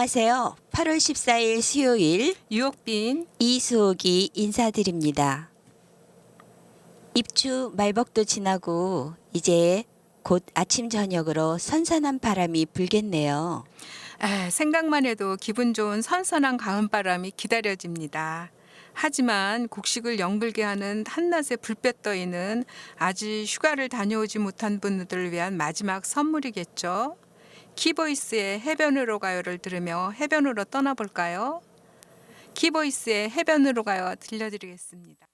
안녕하세요. 8월 14일 수요일 유옥빈 이수옥이 인사드립니다. 입추 말복도 지나고 이제 곧 아침 저녁으로 선선한 바람이 불겠네요. 아, 생각만 해도 기분 좋은 선선한 가을바람이 기다려집니다. 하지만 곡식을 영글게 하는 한낮에 불볕 떠이는 아직 휴가를 다녀오지 못한 분들을 위한 마지막 선물이겠죠. 키보이스의 해변으로 가요를 들으며 해변으로 떠나볼까요? 키보이스의 해변으로 가요 들려드리겠습니다.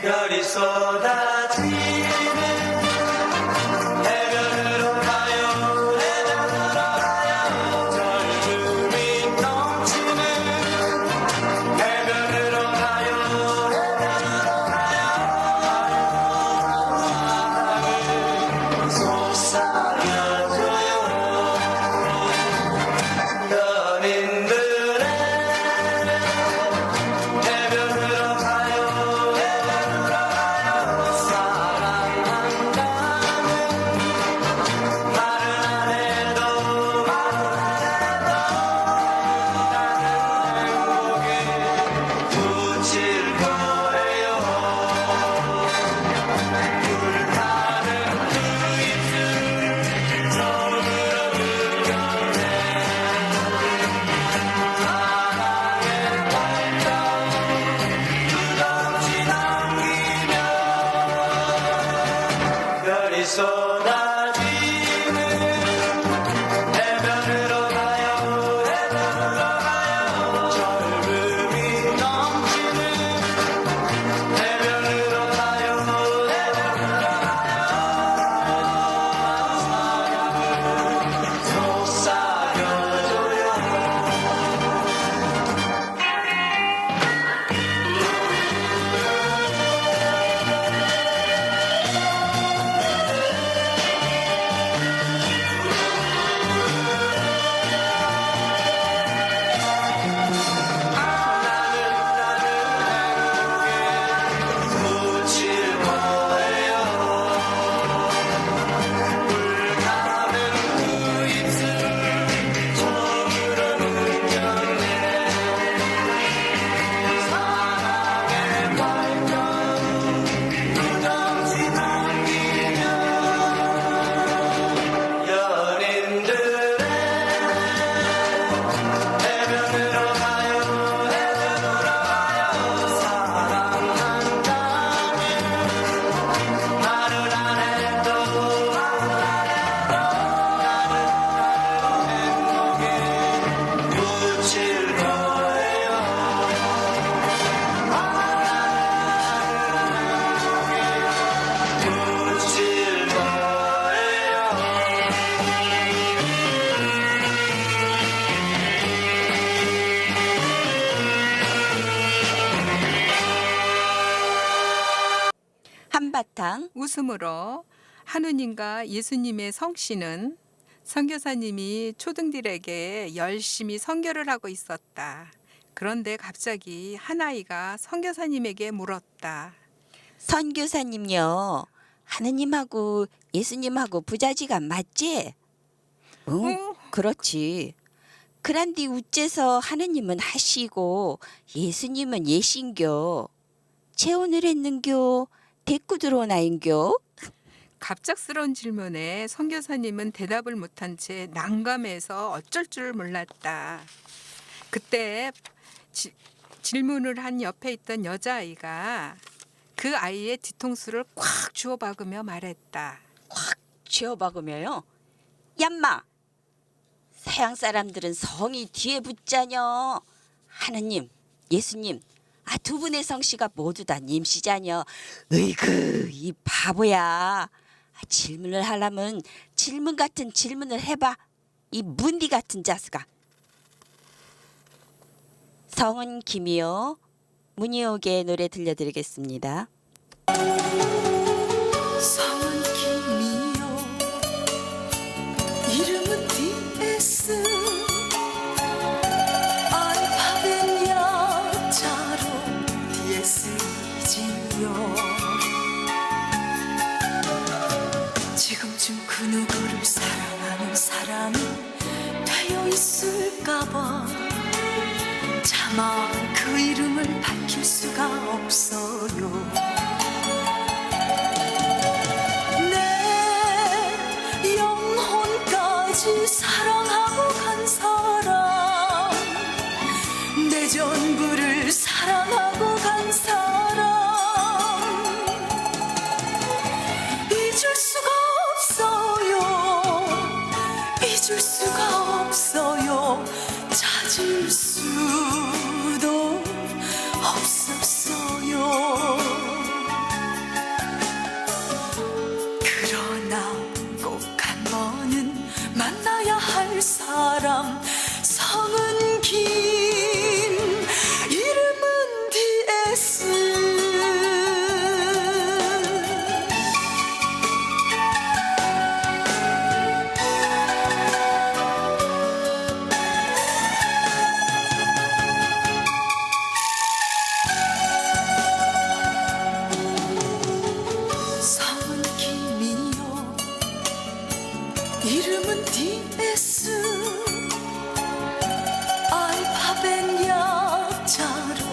별이 쏟아 웃음으로 하느님과 예수님의 성씨는 선교사님이 초등들에게 열심히 선교를 하고 있었다. 그런데 갑자기 한 아이가 선교사님에게 물었다. 선교사님요. 하느님하고 예수님하고 부자지간 맞지? 응, 응. 그렇지. 그란디 우째서 하느님은 하시고 예수님은 예신교. 재혼을 했는교. 데리고 들어오나인교. 갑작스러운 질문에 선교사님은 대답을 못한 채 난감해서 어쩔 줄 몰랐다. 그때 지- 질문을 한 옆에 있던 여자아이가 그 아이의 뒤통수를 콱 주워 박으며 말했다. 쥐어 박으며요. 얌마. 서양 사람들은 성이 뒤에 붙자녀. 하느님, 예수님, 아 두 분의 성씨가 모두 다 님씨자녀. 으이그 이 바보야. 아, 질문을 하려면 질문 같은 질문을 해봐. 이 문디 같은 자스가. 성은 김이요. 문희옥의 노래 들려드리겠습니다. 누구를 사랑하는 사람이 되어 있을까봐. 차마 그 이름을 밝힐 수가 없어요 알파벳 약자로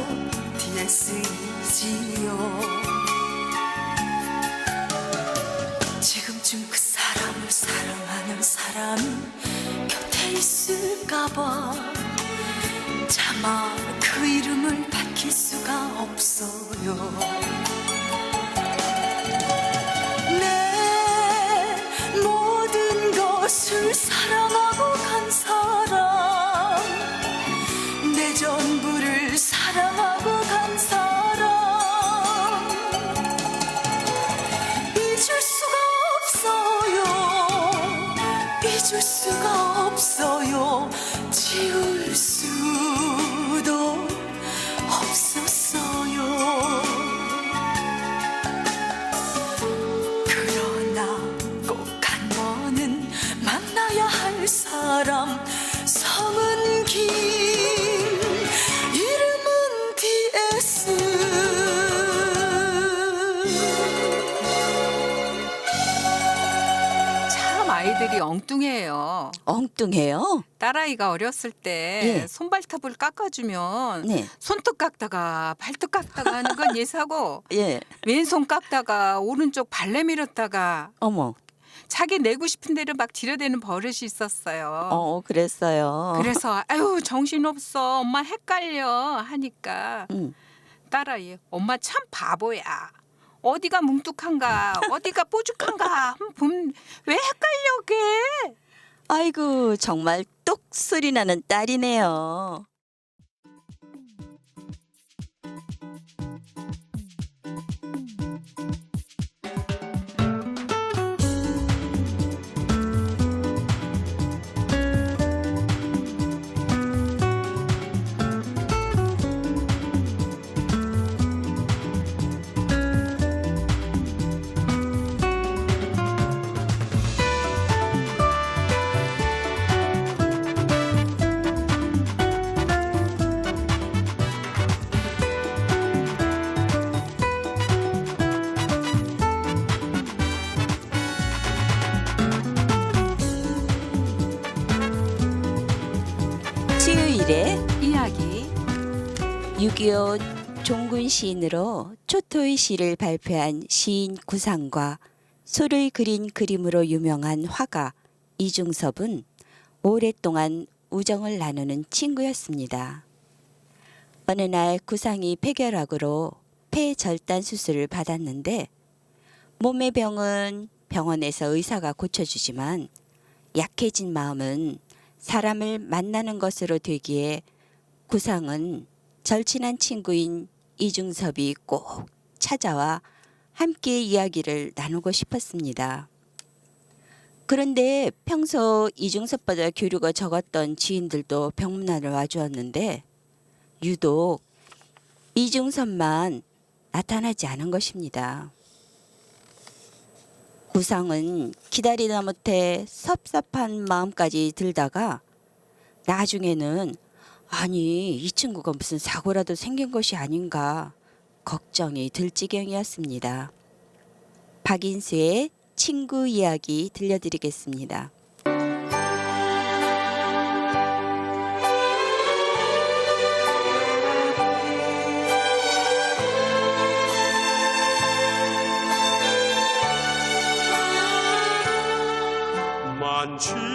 DS이지요. 지금쯤 그 사람을 사랑하는 사람이 곁에 있을까봐 차마 그 이름을 밝힐 수가 없어요. 내 모든 것을 사랑 엉뚱해요. 엉뚱해요. 딸아이가 어렸을 때 예. 손발톱을 깎아주면 네. 손톱 깎다가 발톱 깎다가 하는 건 예사고 예. 왼손 깎다가 오른쪽 발레 밀었다가 어머. 자기 내고 싶은 대로 막 지려대는 버릇이 있었어요. 어, 그랬어요. 그래서 아유 정신없어 엄마 헷갈려 하니까 음. 딸아이 엄마 참 바보야. 어디가 뭉뚝한가? 어디가 뽀죽한가? 보면 왜 헷갈려게 아이고, 정말 똑 소리 나는 딸이네요. 6.25 종군 시인으로 초토의 시를 발표한 시인 구상과 소를 그린 그림으로 유명한 화가 이중섭은 오랫동안 우정을 나누는 친구였습니다. 어느 날 구상이 폐결핵으로 폐절단 수술을 받았는데 몸의 병은 병원에서 의사가 고쳐주지만 약해진 마음은 사람을 만나는 것으로 되기에 구상은 절친한 친구인 이중섭이 꼭 찾아와 함께 이야기를 나누고 싶었습니다. 그런데 평소 이중섭보다 교류가 적었던 지인들도 병문안을 와주었는데 유독 이중섭만 나타나지 않은 것입니다. 구상은 기다리다 못해 섭섭한 마음까지 들다가 나중에는 아니 이 친구가 무슨 사고라도 생긴 것이 아닌가 걱정이 들 지경이었습니다. 박인수의 친구 이야기 들려드리겠습니다. 많지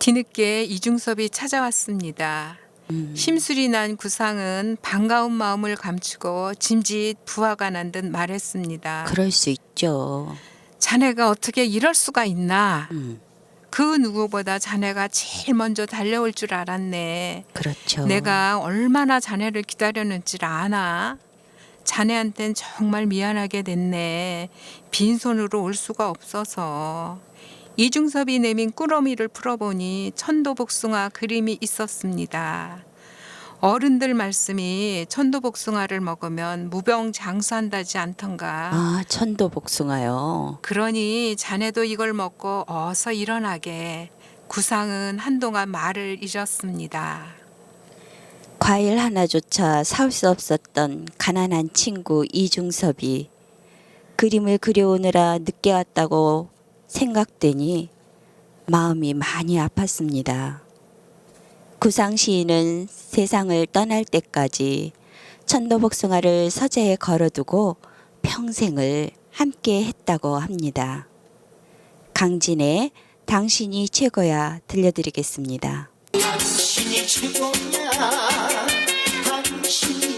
뒤늦게 이중섭이 찾아왔습니다. 심술이 난 구상은 반가운 마음을 감추고 짐짓 부하가 난 듯 말했습니다. 그럴 수 있죠. 자네가 어떻게 이럴 수가 있나? 음, 그 누구보다 자네가 제일 먼저 달려올 줄 알았네. 그렇죠. 내가 얼마나 자네를 기다렸는지 아나? 자네한텐 정말 미안하게 됐네. 빈손으로 올 수가 없어서. 이중섭이 내민 꾸러미를 풀어보니 천도복숭아 그림이 있었습니다. 어른들 말씀이 천도복숭아를 먹으면 무병장수한다지 않던가. 아, 천도 복숭아요. 그러니 자네도 이걸 먹고 어서 일어나게. 구상은 한동안 말을 잃었습니다. 과일 하나조차 사올 수 없었던 가난한 친구 이중섭이 그림을 그려오느라 늦게 왔다고 생각되니 마음이 많이 아팠습니다. 구상 시인은 세상을 떠날 때까지 천도복숭아를 서재에 걸어두고 평생을 함께 했다고 합니다. 강진의 당신이 최고야 들려드리겠습니다. 당신이 최고야 당신이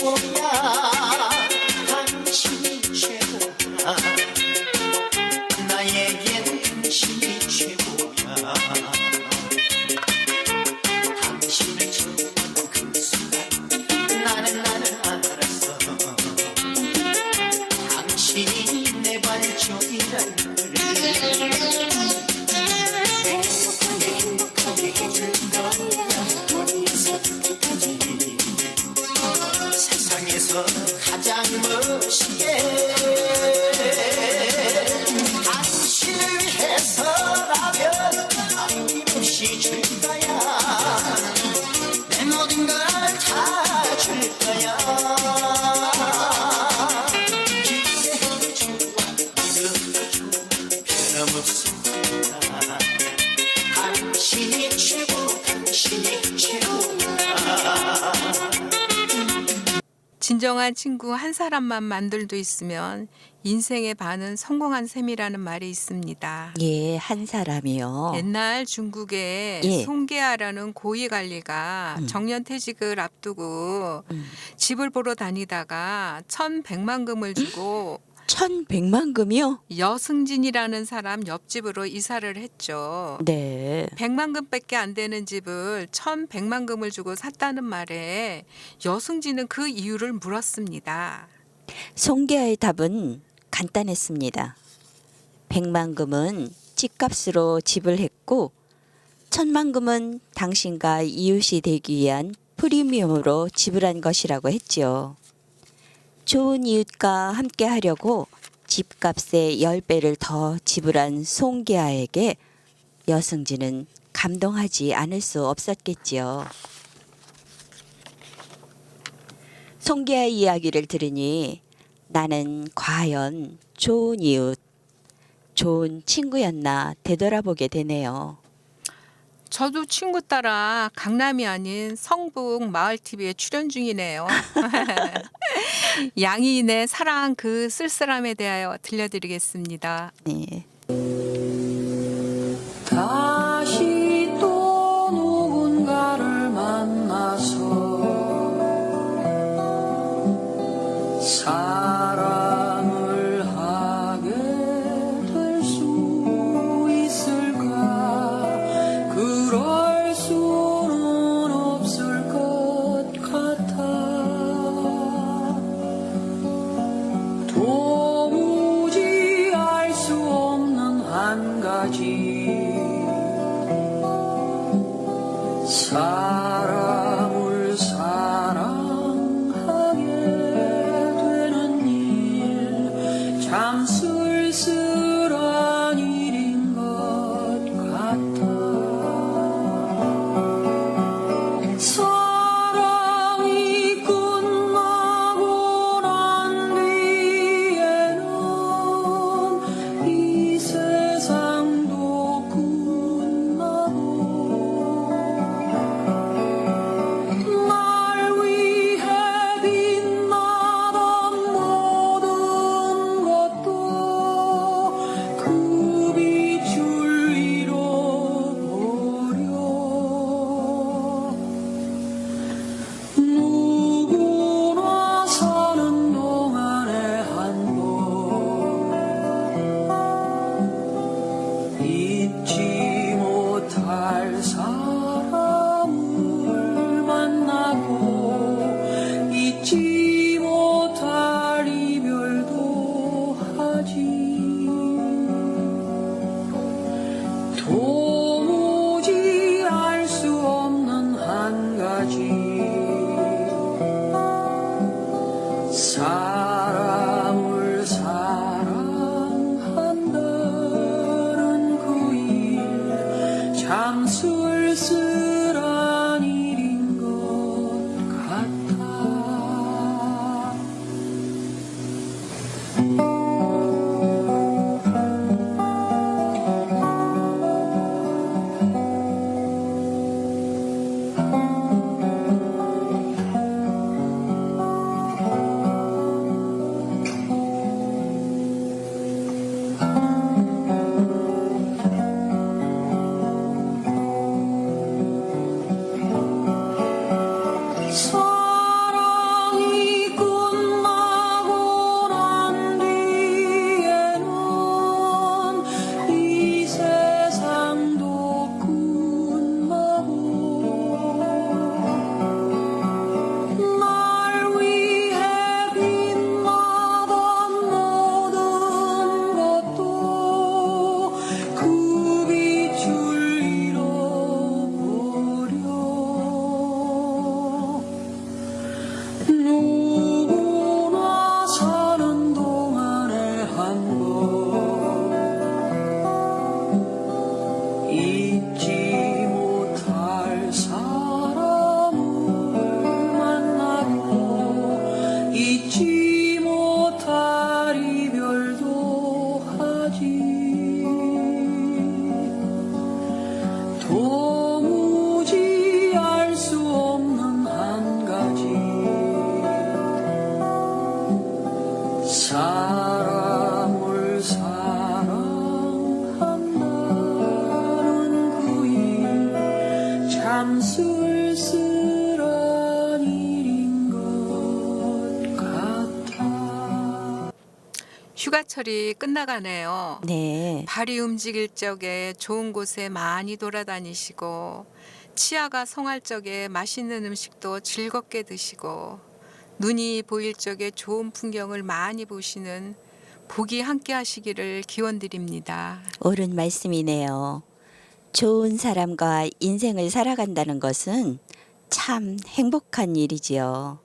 당신 당신이 최고 당신이 진정한 친구 한 사람만 만들도 있으면 인생의 반은 성공한 셈이라는 말이 있습니다. 예, 한 사람이요. 옛날 중국에 예. 송계아라는 고위 관리가 음. 정년 퇴직을 앞두고 음. 집을 보러 다니다가 천백만 금을 주고 천백만 금이요? 여승진이라는 사람 옆집으로 이사를 했죠. 네. 백만금밖에 안 되는 집을 천백만금을 주고 샀다는 말에 여승진은 그 이유를 물었습니다. 송계아의 답은 간단했습니다. 백만금은 집값으로 집을 했고 천만 금은 당신과 이웃이 되기 위한 프리미엄으로 지불한 것이라고 했지요. 좋은 이웃과 함께 하려고 집값의 10배를 더 지불한 송계아에게 여승진은 감동하지 않을 수 없었겠지요. 송계아의 이야기를 들으니 나는 과연 좋은 이웃, 좋은 친구였나 되돌아보게 되네요. 저도 친구 따라 강남이 아닌 성북 마을 TV에 출연 중이네요. 양이인의 사랑 그 쓸쓸함에 대하여 들려드리겠습니다. 네. 다시 또 누군가를 만나서 사 so 휴가철이 끝나가네요. 네. 발이 움직일 적에 좋은 곳에 많이 돌아다니시고 치아가 성할 적에 맛있는 음식도 즐겁게 드시고 눈이 보일 적에 좋은 풍경을 많이 보시는 복이 함께 하시기를 기원드립니다. 옳은 말씀이네요. 좋은 사람과 인생을 살아간다는 것은 참 행복한 일이지요.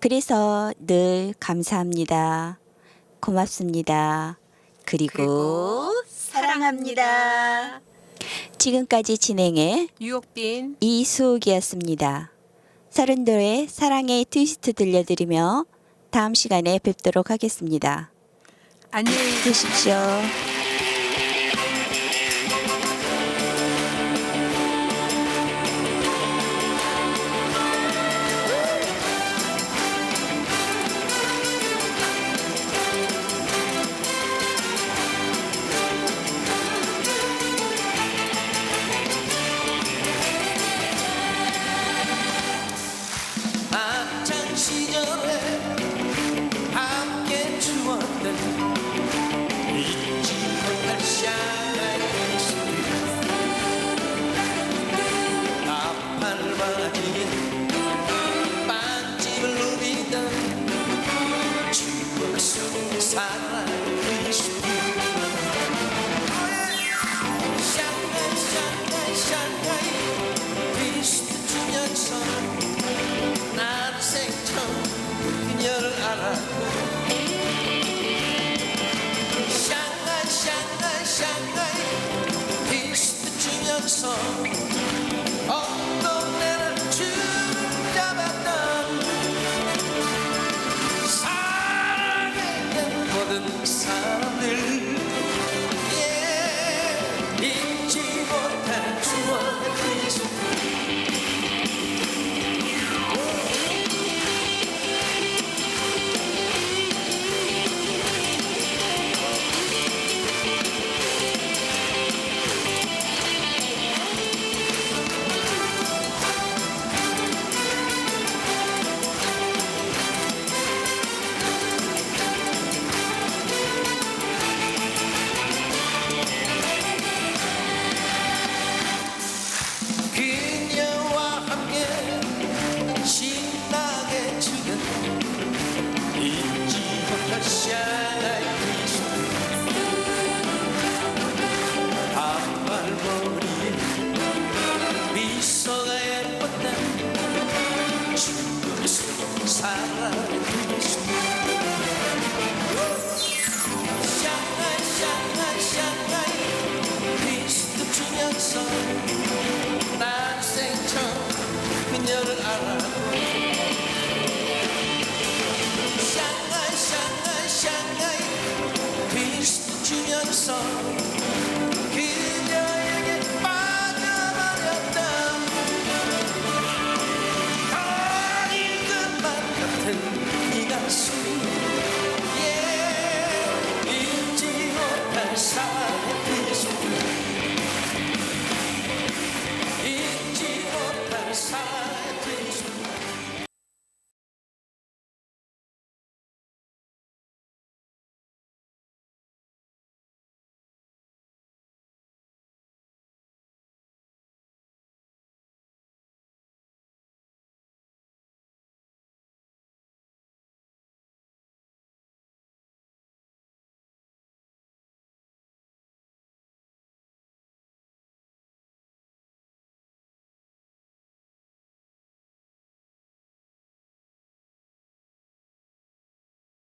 그래서 늘 감사합니다. 고맙습니다. 그리고, 그리고 사랑합니다. 지금까지 진행해 유옥빈 이수옥이었습니다. 서른도의 사랑의 트위스트 들려드리며 다음 시간에 뵙도록 하겠습니다. 안녕히 계십시오. 주